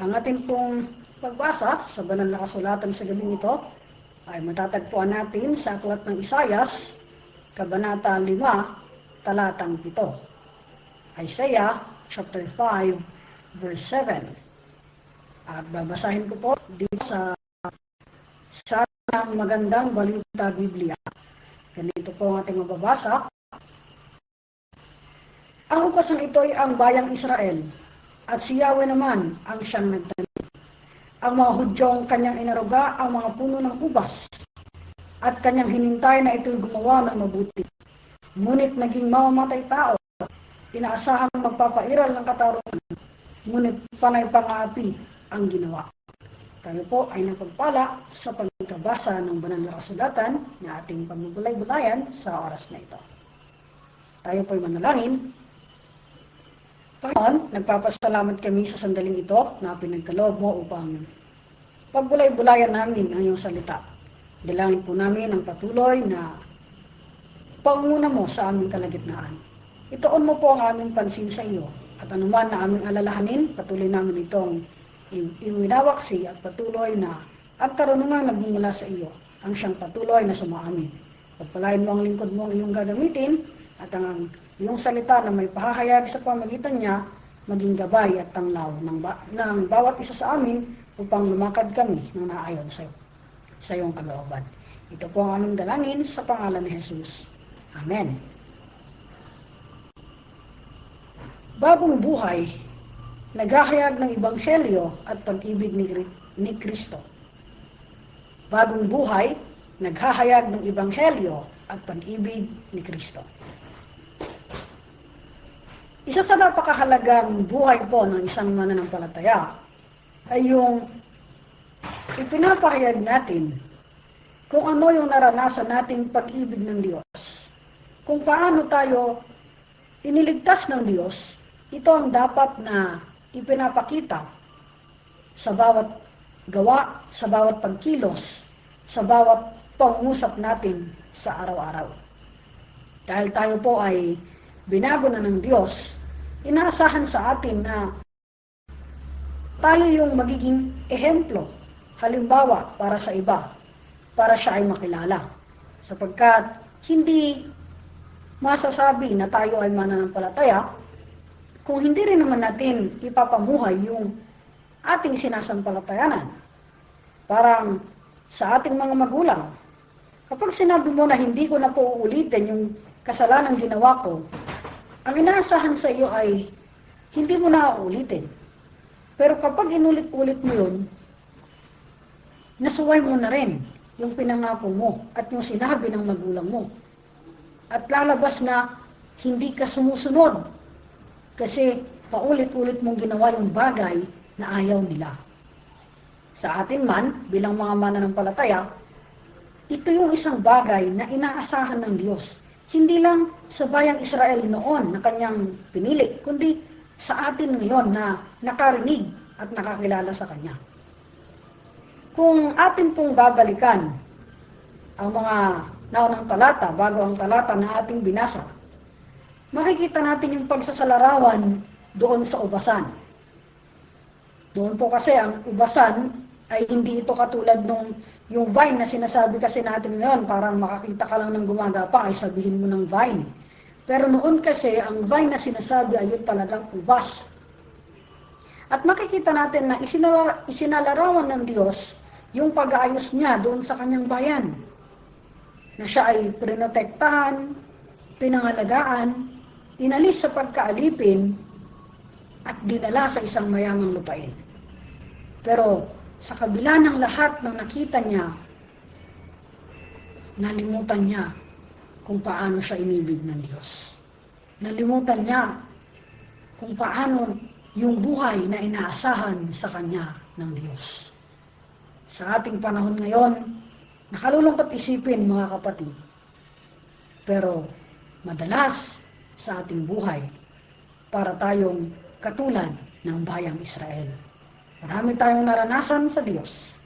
Ang ating pong pagbasa sa banal na kasulatan sa gabing ito ay matatagpuan natin sa aklat ng Isayas, Kabanata 5, talatang 7. Isaiah chapter 5, verse 7. At babasahin ko po dito sa sa ng magandang balita Biblia. Ganito po ang ating mababasa. Ang upasang ito ay ang bayang Israel, at si Yahweh naman ang siyang nagtanim. Ang mga Hudyong kanyang inaruga ang mga puno ng ubas, at kanyang hinintay na ito'y gumawa ng mabuti. Ngunit naging mamamatay tao, inaasahang magpapairal ng katarungan, ngunit panay pang-aapi ang ginawa. Tayo po ay napagpala sa pagkabasa ng banal na kasulatan na ating pagbubulay-bulayan sa oras na ito. Tayo po ay manalangin. Panginoon, nagpapasalamat kami sa sandaling ito na pinagkaloob mo upang pagbulay-bulayan namin ang iyong salita. Dalangin po namin ang patuloy na pangunguna mo sa aming kalagitnaan. Itoon mo po ang aming pansin sa iyo at anuman na aming alalahanin, patuloy namin itong iwinawaksi at patuloy na at karunungan nagmumula sa iyo ang siyang patuloy na sumaamin. Pagpalain mo ang lingkod mo ang iyong gagamitin at ang iyong salita na may pahahayag sa pamagitan niya maging gabay at tanglaw ng, ba- ng bawat isa sa amin upang lumakad kami ng naayon sa sa iyong kalooban. Ito po ang aming dalangin sa pangalan ni Jesus. Amen. Bagong buhay, naghahayag ng Ebanghelyo at pag-ibig ni, ni Kristo. Bagong buhay, naghahayag ng Ebanghelyo at pag-ibig ni Kristo. Isa sa napakahalagang buhay po ng isang mananampalataya ay yung ipinapahayag natin kung ano yung naranasan nating pag-ibig ng Diyos. Kung paano tayo iniligtas ng Diyos, ito ang dapat na ipinapakita sa bawat gawa, sa bawat pagkilos, sa bawat pangusap natin sa araw-araw. Dahil tayo po ay binago na ng Diyos, inaasahan sa atin na tayo yung magiging ehemplo, halimbawa para sa iba, para siya ay makilala. Sapagkat hindi masasabi na tayo ay mananampalataya kung hindi rin naman natin ipapamuhay yung ating sinasampalatayanan. Parang sa ating mga magulang, kapag sinabi mo na hindi ko na po uulitin yung kasalanan ginawa ko, ang inaasahan sa iyo ay hindi mo na uulitin. Pero kapag inulit-ulit mo yun, nasuway mo na rin yung pinangako mo at yung sinabi ng magulang mo. At lalabas na hindi ka sumusunod kasi paulit-ulit mong ginawa yung bagay na ayaw nila. Sa atin man, bilang mga mananampalataya, ito yung isang bagay na inaasahan ng Diyos. Hindi lang sa bayang Israel noon na kanyang pinili, kundi sa atin ngayon na nakarinig at nakakilala sa Kanya. Kung atin pong babalikan ang mga naunang talata bago ang talata na ating binasa, makikita natin yung pagsasalarawan doon sa ubasan. Doon po kasi ang ubasan ay hindi ito katulad nung yung vine na sinasabi kasi natin ngayon, parang makakita ka lang ng gumagapa ay sabihin mo ng vine. Pero noon kasi, ang vine na sinasabi ay yun talagang ubas. At makikita natin na isinalar, isinalarawan ng Diyos yung pag-aayos niya doon sa kanyang bayan. Na siya ay prinotektahan, pinangalagaan, inalis sa pagkaalipin, at dinala sa isang mayamang lupain. Pero sa kabila ng lahat ng nakita niya, nalimutan niya kung paano siya inibig ng Diyos. Nalimutan niya kung paano yung buhay na inaasahan sa kanya ng Diyos. Sa ating panahon ngayon, nakalulungkot isipin mga kapatid. Pero madalas sa ating buhay, para tayong katulad ng bayang Israel. Marami tayong naranasan sa Diyos.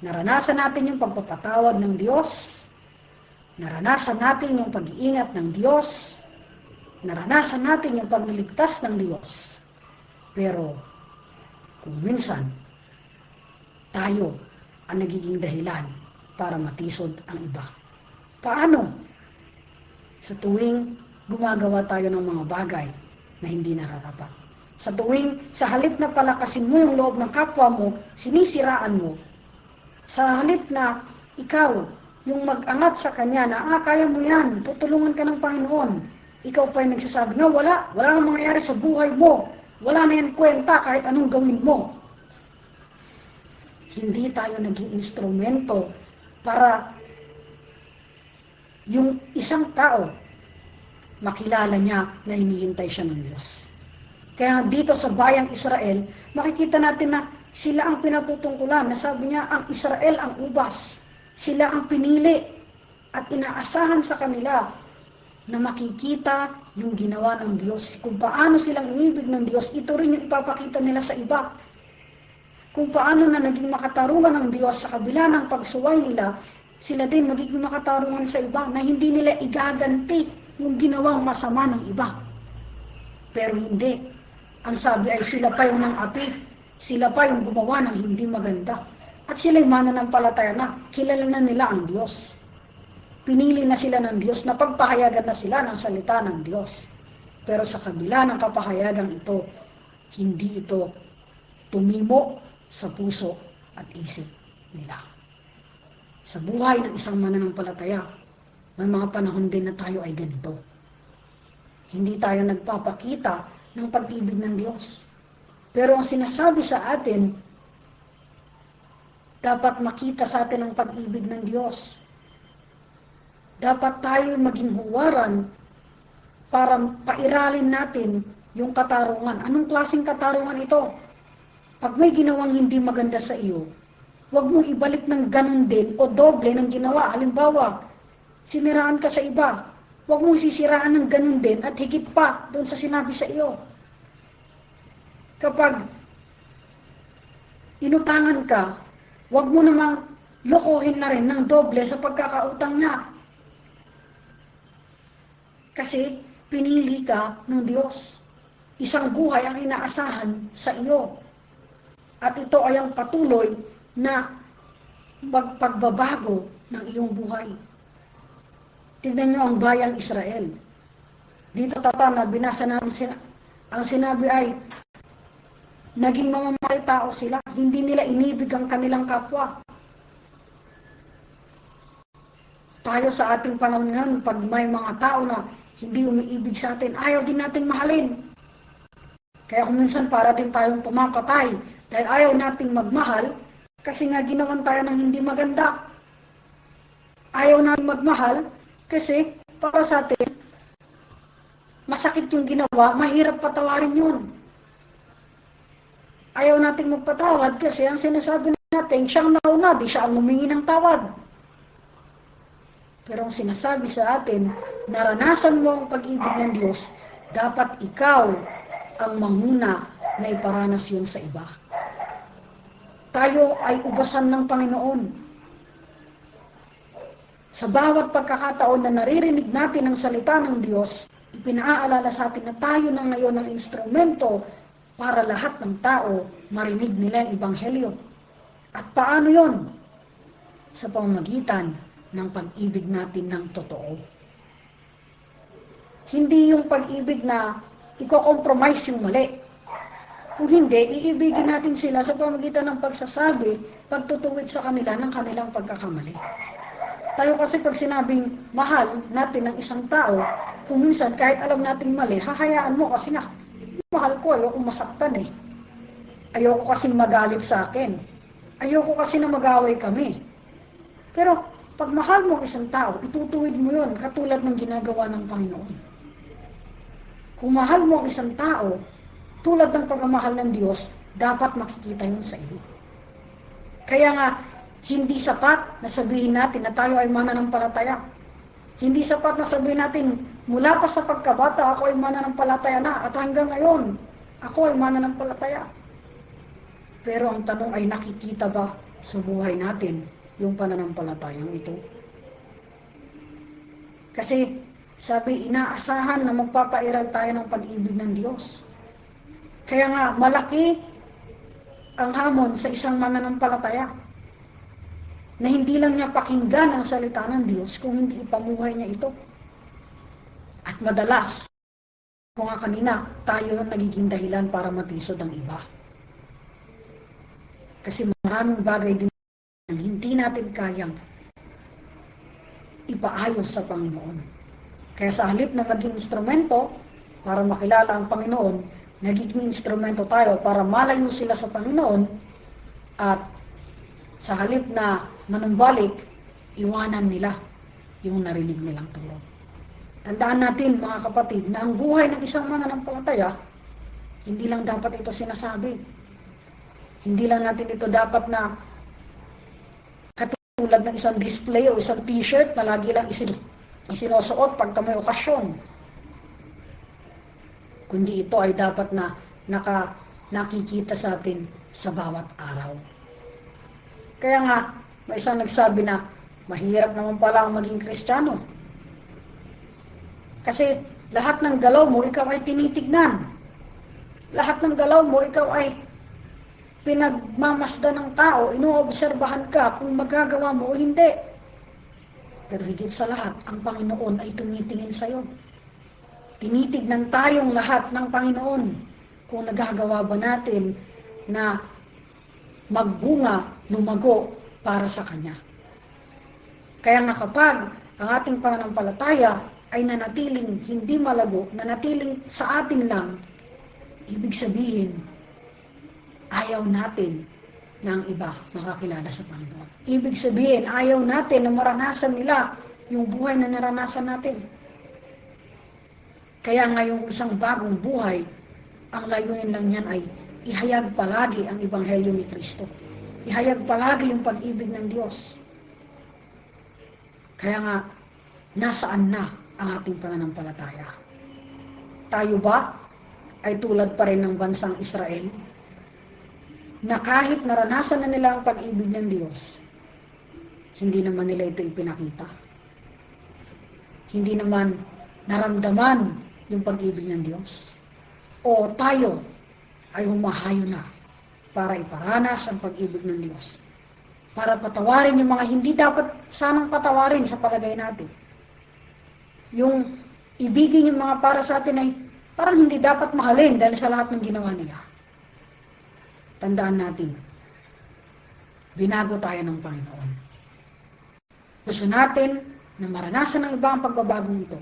Naranasan natin yung pagpapatawad ng Diyos. Naranasan natin yung pag-iingat ng Diyos. Naranasan natin yung pagliligtas ng Diyos. Pero kung minsan tayo ang nagiging dahilan para matisod ang iba. Paano? Sa tuwing gumagawa tayo ng mga bagay na hindi nararapat. Sa tuwing sa halip na palakasin mo yung loob ng kapwa mo, sinisiraan mo. Sa halip na ikaw, yung mag-angat sa kanya na, ah, kaya mo yan, tutulungan ka ng Panginoon. Ikaw pa yung nagsasabi, nga wala, wala nang mangyayari sa buhay mo. Wala na yan kwenta kahit anong gawin mo. Hindi tayo naging instrumento para yung isang tao makilala niya na hinihintay siya ng Diyos. Kaya dito sa bayang Israel, makikita natin na sila ang pinatutungkulan. Nasabi niya, ang Israel ang ubas. Sila ang pinili at inaasahan sa kanila na makikita yung ginawa ng Diyos. Kung paano silang inibig ng Diyos, ito rin yung ipapakita nila sa iba. Kung paano na naging makatarungan ng Diyos sa kabila ng pagsuway nila, sila din magiging makatarungan sa iba na hindi nila igaganti yung ginawang masama ng iba. Pero hindi. Ang sabi ay sila pa yung nang api. Sila pa yung gumawa ng hindi maganda. At sila'y mananampalataya na. Kilala na nila ang Diyos. Pinili na sila ng Diyos na pagpahayagan na sila ng salita ng Diyos. Pero sa kabila ng kapahayagang ito, hindi ito tumimo sa puso at isip nila. Sa buhay ng isang mananampalataya, may mga panahon din na tayo ay ganito. Hindi tayo nagpapakita ng pag-ibig ng Diyos. Pero ang sinasabi sa atin, dapat makita sa atin ang pag-ibig ng Diyos. Dapat tayo maging huwaran para pairalin natin yung katarungan. Anong klaseng katarungan ito? Pag may ginawang hindi maganda sa iyo, huwag mong ibalik ng ganun din o doble ng ginawa. Halimbawa, siniraan ka sa iba. Huwag mong sisiraan ng ganun din at higit pa doon sa sinabi sa iyo. Kapag inutangan ka, huwag mo namang lokohin na rin ng doble sa pagkakautang niya. Kasi pinili ka ng Diyos. Isang buhay ang inaasahan sa iyo. At ito ay ang patuloy na magpagbabago ng iyong buhay. Tignan niyo ang bayang Israel. Dito tata na binasa na ang, sina- ang sinabi ay naging mamamatay tao sila. Hindi nila inibig ang kanilang kapwa. Tayo sa ating panahon ngayon, pag may mga tao na hindi umiibig sa atin, ayaw din nating mahalin. Kaya kung minsan para din tayong pumapatay dahil ayaw nating magmahal kasi nga ginawan tayo ng hindi maganda. Ayaw nating magmahal kasi para sa atin, masakit yung ginawa, mahirap patawarin yun. Ayaw nating magpatawad kasi ang sinasabi natin, siyang nauna, di siya ang humingi ng tawad. Pero ang sinasabi sa atin, naranasan mo ang pag-ibig ng Diyos, dapat ikaw ang manguna na iparanas yun sa iba. Tayo ay ubasan ng Panginoon. Sa bawat pagkakataon na naririnig natin ang salita ng Diyos, ipinaalala sa atin na tayo na ngayon ang instrumento para lahat ng tao marinig nila ang Ebanghelyo. At paano yon? Sa pamamagitan ng pag-ibig natin ng totoo. Hindi yung pag-ibig na iko-compromise yung mali. Kung hindi, iibigin natin sila sa pamamagitan ng pagsasabi, pagtutuwid sa kanila ng kanilang pagkakamali. Tayo kasi pag sinabing mahal natin ng isang tao, kung minsan kahit alam nating mali, hahayaan mo kasi nga, mahal ko, ayoko masaktan eh. Ayoko kasing magalit sa akin. Ayoko kasi na mag-away kami. Pero pag mahal mo ang isang tao, itutuwid mo yon katulad ng ginagawa ng Panginoon. Kung mahal mo ang isang tao, tulad ng pagmamahal ng Diyos, dapat makikita yun sa iyo. Kaya nga, hindi sapat na sabihin natin na tayo ay mananampalataya. Hindi sapat na sabihin natin, mula pa sa pagkabata, ako ay mananampalataya na at hanggang ngayon, ako ay mananampalataya. Pero ang tanong ay nakikita ba sa buhay natin yung pananampalatayang ito? Kasi sabi, inaasahan na magpapairal tayo ng pag-ibig ng Diyos. Kaya nga, malaki ang hamon sa isang mananampalataya na hindi lang niya pakinggan ang salita ng Diyos kung hindi ipamuhay niya ito. At madalas, kung nga kanina, tayo ang nagiging dahilan para matisod ang iba. Kasi maraming bagay din na hindi natin kayang ipaayos sa Panginoon. Kaya sa halip na maging instrumento para makilala ang Panginoon, nagiging instrumento tayo para malayo sila sa Panginoon at sa halip na manumbalik, iwanan nila yung narinig nilang turo. Tandaan natin mga kapatid na ang buhay ng isang mananampalataya, hindi lang dapat ito sinasabi. Hindi lang natin ito dapat na katulad ng isang display o isang t-shirt na lagi lang isin isinusuot pagka may okasyon. Kundi ito ay dapat na naka, nakikita sa atin sa bawat araw. Kaya nga, may isang nagsabi na, mahirap naman pala ang maging kristyano. Kasi lahat ng galaw mo, ikaw ay tinitignan. Lahat ng galaw mo, ikaw ay pinagmamasda ng tao, inoobserbahan ka kung magagawa mo o hindi. Pero higit sa lahat, ang Panginoon ay tumitingin sa iyo. Tinitignan tayong lahat ng Panginoon kung nagagawa ba natin na magbunga, lumago para sa Kanya. Kaya nga kapag ang ating pananampalataya ay nanatiling hindi malago, nanatiling sa atin lang, ibig sabihin, ayaw natin na ang iba makakilala sa Panginoon. Ibig sabihin, ayaw natin na maranasan nila yung buhay na naranasan natin. Kaya ngayong isang bagong buhay, ang layunin lang niyan ay ihayag palagi ang Ebanghelyo ni Kristo. Ihayag palagi yung pag-ibig ng Diyos. Kaya nga, nasaan na ang ating pananampalataya? Tayo ba ay tulad pa rin ng bansang Israel na kahit naranasan na nila ang pag-ibig ng Diyos, hindi naman nila ito ipinakita. Hindi naman naramdaman yung pag-ibig ng Diyos. O tayo ay humahayo na para iparanas ang pag-ibig ng Diyos. Para patawarin yung mga hindi dapat sanang patawarin sa palagay natin. Yung ibigin yung mga para sa atin ay parang hindi dapat mahalin dahil sa lahat ng ginawa nila. Tandaan natin, binago tayo ng Panginoon. Gusto natin na maranasan ng iba ang pagbabagong ito.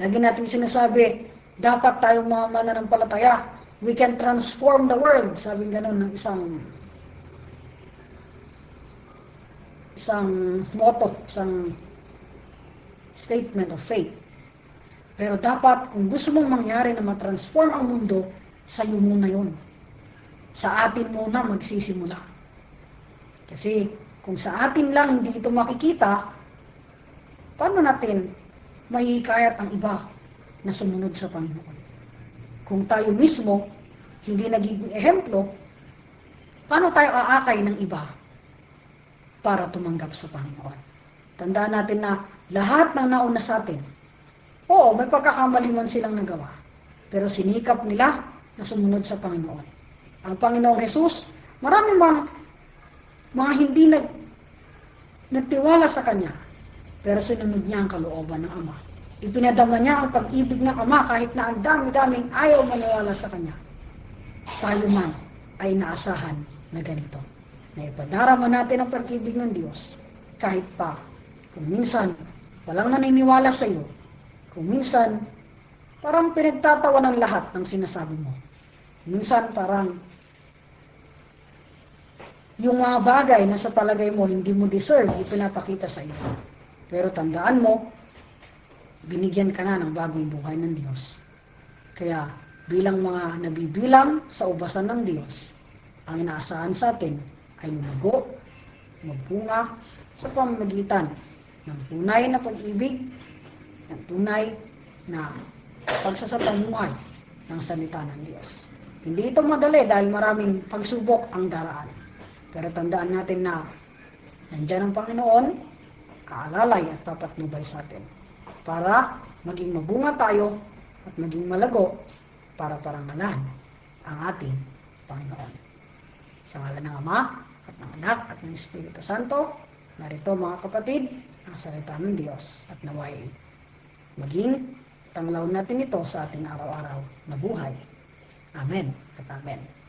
Lagi natin sinasabi, dapat tayong mga mananampalataya, we can transform the world. Sabi ganun ng isang isang motto, isang statement of faith. Pero dapat, kung gusto mong mangyari na matransform ang mundo, sa iyo muna yun. Sa atin muna magsisimula. Kasi kung sa atin lang hindi ito makikita, paano natin mahihikayat ang iba na sumunod sa Panginoon? Kung tayo mismo hindi nagiging ehemplo, paano tayo aakay ng iba para tumanggap sa Panginoon? Tandaan natin na lahat ng nauna sa atin, oo, may pagkakamali man silang nagawa, pero sinikap nila na sumunod sa Panginoon. Ang Panginoong Jesus, maraming mga, mga hindi nag, nagtiwala sa Kanya, pero sinunod niya ang kalooban ng Ama. Ipinadama niya ang pag-ibig ng Ama kahit na ang dami-daming ayaw maniwala sa Kanya. Tayo man ay naasahan na ganito. Na ipadarama natin ang pag-ibig ng Diyos kahit pa kung minsan walang naniniwala sa iyo, kung minsan parang pinagtatawa ng lahat ng sinasabi mo. Minsan parang yung mga bagay na sa palagay mo hindi mo deserve, ipinapakita sa iyo. Pero tandaan mo, binigyan ka na ng bagong buhay ng Diyos. Kaya bilang mga nabibilang sa ubasan ng Diyos, ang inaasahan sa atin ay lumago, magbunga sa pamamagitan ng tunay na pag-ibig, ng tunay na pagsasapamuhay ng salita ng Diyos. Hindi ito madali dahil maraming pagsubok ang daraan. Pero tandaan natin na nandyan ang Panginoon, aalalay at papatnubay sa atin. Para maging mabunga tayo at maging malago para parangalan ang ating Panginoon. Sa ngala ng Ama, at ng Anak, at ng Espiritu Santo, narito mga kapatid, ang salita ng Diyos at naway maging tanglaw natin ito sa ating araw-araw na buhay. Amen at Amen.